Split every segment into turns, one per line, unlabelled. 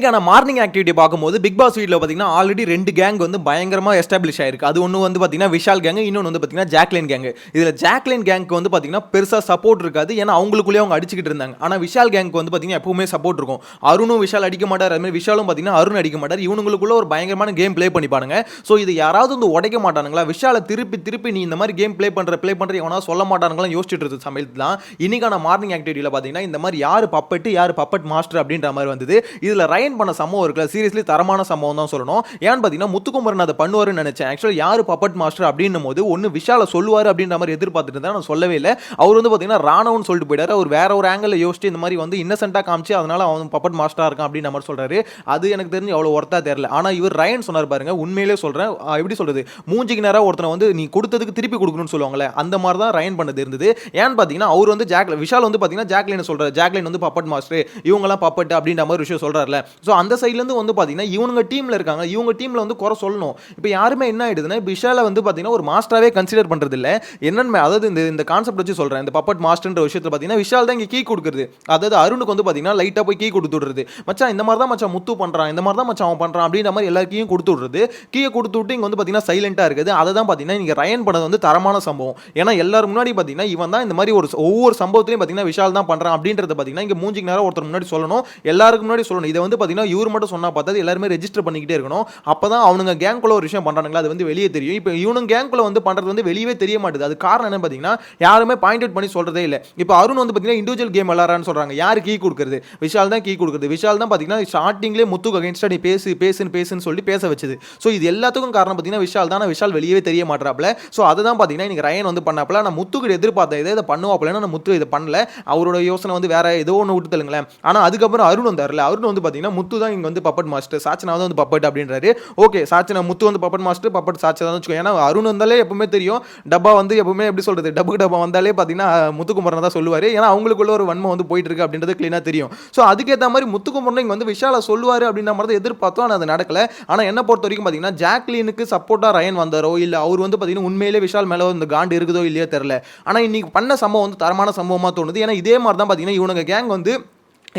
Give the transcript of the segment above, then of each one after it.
இன்னைக்கான morning activity பார்க்கும்போது Bigg Boss வீட்டில் பார்த்தீங்கன்னா ஆல்ரெடி ரெண்டு கேங் வந்து பயங்கரமாக எஸ்டாப்ளிஷ் ஆயிருக்கு. அது ஒன்று வந்து பார்த்தீங்கன்னா விஷால் கேங் இன்னொன்று வந்து பார்த்தீங்கன்னா ஜாக்லின் கேங் இதில் ஜாக்லின் கேங்க்கு வந்து பார்த்தீங்கன்னா பெருசாக சப்போர்ட் இருக்காது. ஏன்னா அவங்களுக்குள்ளேயே அவங்க அடிச்சுக்கிட்டு இருந்தாங்க. ஆனால் விஷால் கேங்க்கு வந்து பார்த்தீங்கன்னா எப்பவுமே சப்போர்ட் இருக்கும். அருணும் விஷால் அடிக்க மாட்டார். அதுமாதிரி விஷாலும் பார்த்தீங்கன்னா அருண் அடிக்க மாட்டார். இவனுங்களுக்குள்ள ஒரு பயங்கரமான கேம் ப்ளே பண்ணிப்பானுங்க. ஸோ இது யாராவது வந்து உடைக்க மாட்டானுங்களா? விஷாலை திருப்பி திருப்பி நீ இந்த மாதிரி கேம் ப்ளே பண்ணுற ப்ளே பண்ணுற எவனா சொல்ல மாட்டானுங்களாம் யோசிச்சுட்டு இருந்த சமயத்தில் தான் இன்னைக்கான மார்னிங் ஆக்டிவிட்டியில் பார்த்தீங்கன்னா இந்த மாதிரி யார் பப்பட்டு யார் பப்பட் மாஸ்டர் அப்படின்ற மாதிரி வந்தது. இதில் ரைன் பண்ண சம்பவம் இருக்குல்ல. சீரியஸ்லி தரமான சம்பவம் தான் சொல்லணும். ஏன்னு பார்த்தீங்கன்னா முத்துக்குமரன் அதை பண்ணுவாருன்னு நினைச்சேன். ஆக்சுவலாக யார் பப்பட் மாஸ்டர் அப்படின்னும் போது ஒன்று விஷால சொல்லுவார் அப்படின்ற மாதிரி எதிர்பார்த்துட்டு இருந்தேன் நான் சொல்லவே இல்லை. அவர் வந்து பார்த்தீங்கன்னா ராணவன் சொல்லிட்டு போயிட்டார். அவர் வேற ஒரு ஆங்கிளில் யோசிச்சு இந்த மாதிரி வந்து இன்னசென்ட்டாக காமிச்சு அதனால அவன் பப்பட் மாஸ்டராக இருக்கான் அப்படின்ற மாதிரி சொல்கிறாரு அது எனக்கு தெரிஞ்சு அவ்வளோ ஒர்த்தாக தெரியல. ஆனால் இவர் ரயன் சொன்னார் பாருங்க உண்மையிலே சொல்றேன். எப்படி சொல்றது? மூஞ்சிக்கு நேராக ஒருத்தனை வந்து நீ கொடுத்ததுக்கு திருப்பி கொடுக்கணும்னு சொல்லுவாங்களே அந்த மாதிரி தான் ரயன் பண்ணது இருந்தது. ஏன்னு பார்த்தீங்கன்னா அவர் வந்து ஜாக்ல விஷால் வந்து பார்த்தீங்கன்னா ஜாக்லின் சொல்கிறார் ஜாக்லின் வந்து பப்பட் மாஸ்டர் இவங்கெல்லாம் பப்பட் அப்படின்ற மாதிரி விஷயம் சொல்கிறார்ல ஸோ அந்த சைட்லேருந்து வந்து பார்த்தீங்கன்னா இவங்க டீமில் இருக்காங்க. இவங்க டீமில் வந்து குறை சொல்லணும். இப்போ யாருமே என்ன ஆயிடுதுன்னா விஷாலை வந்து பார்த்தீங்கன்னா ஒரு மாஸ்டராகவே கன்சிடர் பண்ணுறது இல்லை என்னென்ன அதாவது இந்த இந்த கான்செப்ட் வச்சு சொல்கிறேன் இந்த பப்பட் மாஸ்டர்ன்ற விஷயத்தில் பார்த்தீங்கன்னா விஷால் தான் இங்கே கீ கொடுக்குறது. அதாவது அருணுக்கு வந்து பார்த்தீங்கன்னா லைட்டாக போய் கீ கொடுத்து விடுறது. மச்சான் இந்த மாதிரி தான் மச்சான் முத்து பண்ணுறான் இந்த மாதிரி தான் மச்சான் அவன் பண்ணுறான் அப்படின்ற மாதிரி எல்லாருக்கையும் கொடுத்து விடுறது. கீயை கொடுத்து விட்டு இங்கே வந்து பார்த்தீங்கன்னா சைலண்ட்டாக இருக்குது. அதை தான் பார்த்தீங்கன்னா இங்கே ரயன் பண்ணது வந்து தரமான சம்பவம். ஏன்னா எல்லாரும் முன்னாடி பார்த்தீங்கன்னா இவன் தான் இந்த மாதிரி ஒரு ஒவ்வொரு சம்பவத்திலையும் பார்த்தீங்கன்னா விஷால் தான் பண்ணுறான் அப்படின்றத பார்த்தீங்கன்னா இங்கே மூஞ்சிக்கு நேரம் ஒருத்தர் முன்னாடி சொல்லணும். எல்லாருக்கும் முன்னாடி சொல்லணும். இதை வந்து பார்த்தீங்கன்னா இவர் மட்டும் சொன்னால் பார்த்தா எல்லாருமே ரெஜிஸ்டர் பண்ணிக்கிட்டே இருக்கணும். அப்போ தான் அவனுங்க கேங்குள்ள ஒரு விஷயம் பண்ணுறானுங்களா அது வந்து வெளியே தெரியும். இப்போ இவனுங்க கேங்குள்ள வந்து பண்ணுறது வந்து வெளியே தெரிய மாட்டுது. அது காரணம் என்ன பார்த்தீங்கன்னா யாருமே பாயிண்ட் அவுட் பண்ணி சொல்கிறதே இல்லை. இப்போ அருண் வந்து பார்த்தீங்கன்னா இண்டிவிஜுவல் கேம் விளாட்றான்னு சொல்கிறாங்க யார் கீ கொடுக்குறது? விஷால் தான் கீ கொடுக்குறது. விஷால் தான் பார்த்தீங்கன்னா ஸ்டார்டிங்லேயே முத்துக்கு அகேன்ஸ்டாக நீ பேசு பேசுன்னு பேசுன்னு சொல்லி பேச வச்சது. ஸோ இது எல்லாத்துக்கும் காரணம் பார்த்தீங்கன்னா விஷால் தான். விஷால் வெளியவே தெரிய மாட்டாப்ல ஸோ அதை தான் பார்த்தீங்கன்னா இன்னைக்கு ரயன் வந்து பண்ணாப்ல நான் முத்துக்கு எதிர்பார்த்த இதை இதை பண்ணுவாப்பிலன்னு நான் முத்து இதை பண்ணல. அவரோட யோசனை வந்து வேற ஏதோ ஒன்று விட்டு தள்ளுங்களேன். ஆனால் அதுக்கப்புறம் அருண் வந்தார்ல அருண் வந்து பார்த்தீங்கன்னா முத்து தான் இங்கே வந்து பப்பட் மாஸ்டர் சாச்சனா வந்து பப்பட் அப்படின்றாரு. ஓகே சாச்சனா முத்து வந்து பப்பட் மாஸ்டர் பப்பட் சாச்சனா தான் வச்சுக்கோ. ஏன்னா அருண் வந்தாலே எப்பவுமே தெரியும் டப்பா வந்து எப்பவுமே எப்படி சொல்றது டப்புக்கு டப்பா வந்தாலே பார்த்தீங்கன்னா முத்துக்குமரன் தான் சொல்லுவார். ஏன்னா அவங்களுக்குள்ள ஒரு வன்மை வந்து போயிட்டு இருக்கு அப்படின்றது க்ளீனாக தெரியும். ஸோ அதுக்கேற்ற மாதிரி முத்துக்குமரன் இங்கே வந்து விஷாலா சொல்லுவார் அப்படின்ற மாதிரி எதிர்பார்த்தோம். ஆனால் அது நடக்கல. ஆனால் என்ன பொறுத்த வரைக்கும் பார்த்தீங்கன்னா ஜாக்லினுக்கு சப்போர்ட்டாக ரயன் வந்தாரோ இல்லை அவர் வந்து பார்த்தீங்கன்னா உண்மையிலே விஷால் மேலே இந்த காண்டு இருக்குதோ இல்லையோ தெரில ஆனால் இன்னைக்கு பண்ண சம்பவம் வந்து தரமான சம்பவமாக தோணுது. ஏன்னா இதே மாதிரி தான் பார்த்தீங்கன்னா இவனுங்க கேங் வந்து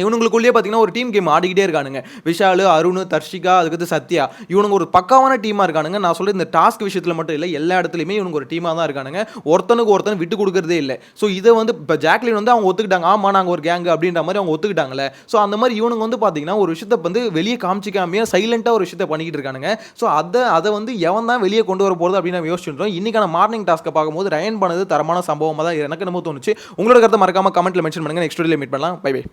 இவனுங்களுக்குள்ளேயே பார்த்தீங்கன்னா ஒரு டீம் கேம் ஆடிக்கிட்டே இருக்கானுங்க. விஷால் அருண் தர்ஷிகா அதுக்கடுத்து சத்யா. இவனுங்க ஒரு பக்காவான டீமாக இருக்கானுங்க. நான் சொல்கிற இந்த டாஸ்க் விஷயத்தில் மட்டும் இல்லை எல்லா இடத்துலையுமே இவனுங்க ஒரு டீமாக தான் இருக்கானுங்க. ஒருத்தனுக்கு ஒருத்தன் விட்டு கொடுக்கறதே இல்லை. ஸோ இதை வந்து இப்போ ஜாக்லின் வந்து அவங்க ஒத்துக்கிட்டாங்க. ஆமாம் நாங்கள் ஒரு கேங்கு அப்படின்ற மாதிரி அவங்க ஒத்துக்கிட்டாங்களே ஸோ அந்த மாதிரி இவனுங்க வந்து பார்த்தீங்கன்னா ஒரு விஷயத்தை வந்து வெளியே காமிச்சிக்காமையே சைலண்ட்டாக ஒரு விஷயத்தை பண்ணிக்கிட்டு இருக்கானுங்க. ஸோ அதை அதை வந்து எவன் தான் வெளியே கொண்டு வர போகிறது அப்படின்னு நம்ம யோசிச்சுட்டோம் இன்றைக்கான மார்னிங் டாஸ்க்கை பார்க்கும்போது ரயன் பண்ணது தரமான சம்பவமாக தான் எனக்கு நம்ம தோணுச்சு. உங்களோட கருத்தை மறக்காமல் கமெண்ட்டில் மென்ஷன் பண்ணுங்க. நெக்ஸ்ட் வீடியோ மீட் பண்ணலாம். Bye bye